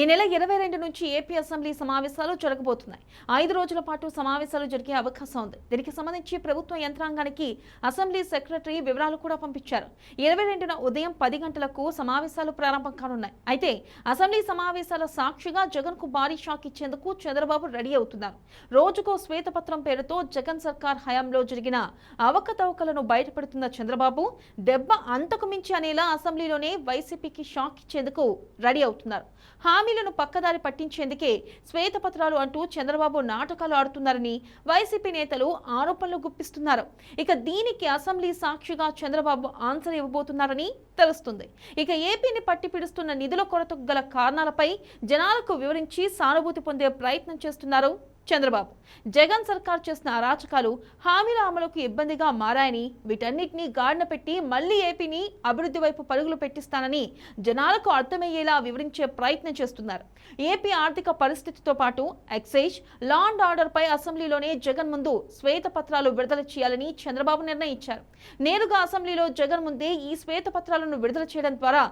ఈ నెల ఇరవై రెండు నుంచి ఏపీ అసెంబ్లీ సమావేశాలు జరగబోతున్నాయి. ఐదు రోజుల పాటు సమావేశాలు జరిగే అవకాశం ఉంది. దీనికి సంబంధించి ప్రభుత్వ యంత్రాంగానికి అసెంబ్లీ సెక్రటరీ వివరాలు కూడా పంపించారు. ఇరవై రెండున ఉదయం పది గంటలకు సమావేశాలు ప్రారంభం కానున్నాయి. అయితే అసెంబ్లీ సమావేశాల సాక్షిగా జగన్కు భారీ షాక్ ఇచ్చేందుకు చంద్రబాబు రెడీ అవుతున్నారు. రోజుకో శ్వేతపత్రం పేరుతో జగన్ సర్కార్ హయాంలో జరిగిన అవకతవకలను బయటపెడుతున్న చంద్రబాబు దెబ్బ అంతకు మించి అనేలా అసెంబ్లీలోనే వైసీపీకి షాక్ ఇచ్చేందుకు రెడీ అవుతున్నారు. హామీలను పక్కదారి పట్టించేందుకే శ్వేతపత్రాలు అంటూ చంద్రబాబు నాటకాలు ఆడుతున్నారని వైసీపీ నేతలు ఆరోపణలు గుప్పిస్తున్నారు. ఇక దీనికి అసెంబ్లీ సాక్షిగా చంద్రబాబు ఆన్సర్ ఇవ్వబోతున్నారని తెలుస్తుంది. ఇక ఏపీని పట్టిపిడుస్తున్న నిధుల కొరతకు గల కారణాలపై జనాలకు వివరించి సానుభూతి పొందే ప్రయత్నం చేస్తున్నారు చంద్రబాబు. జగన్ సర్కార్ చేసిన అరాచకాలు హామీల అమలుకు ఇబ్బందిగా మారాయని వీటన్నిటినీ గాడిన పెట్టి మళ్ళీ ఏపీని అభివృద్ధి వైపు పరుగులు పెట్టిస్తానని జనాలకు అర్థమయ్యేలా వివరించే ప్రయత్నం చేస్తున్నారు. ఏపీ ఆర్థిక పరిస్థితితో పాటు ఎక్సైజ్ లా అండ్ ఆర్డర్ పై అసెంబ్లీలోనే జగన్ ముందు శ్వేతపత్రాలు విడుదల చేయాలని చంద్రబాబు నిర్ణయించారు. నేరుగా అసెంబ్లీలో జగన్ ముందే ఈ శ్వేతపత్రాలను విడుదల చేయడం ద్వారా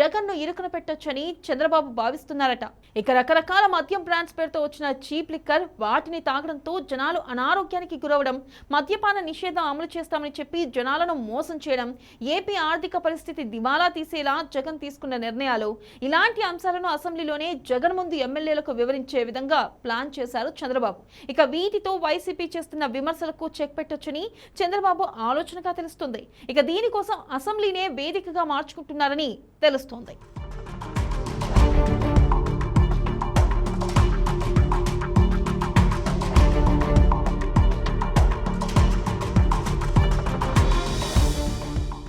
జగన్ను ఇరుకున పెట్టొచ్చని చంద్రబాబు భావిస్తున్నారట. ఇక రకరకాల మద్యం బ్రాండ్స్ పేరుతో వచ్చిన చీప్ లిక్కర్ వాటిని తాగడంతో జనాలు అనారోగ్యానికి గురవడం మద్యపాన నిషేధం అమలు చేస్తామని చెప్పి జనాలను మోసం చేయడం ఏపీ ఆర్థిక పరిస్థితి దివాలా తీసేలా జగన్ తీసుకున్న నిర్ణయాలు. ఇలాంటి అంశాలను అసెంబ్లీలోనే జగన్ ముందు ఎమ్మెల్యేలకు వివరించే విధంగా ప్లాన్ చేశారు చంద్రబాబు. ఇక వీటితో వైసీపీ చేస్తున్న విమర్శలకు చెక్ పెట్టొచ్చని చంద్రబాబు ఆలోచనగా తెలుస్తుంది. ఇక దీనికోసం అసెంబ్లీనే వేదికగా మార్చుకుంటున్నారని తెలుస్తోంది.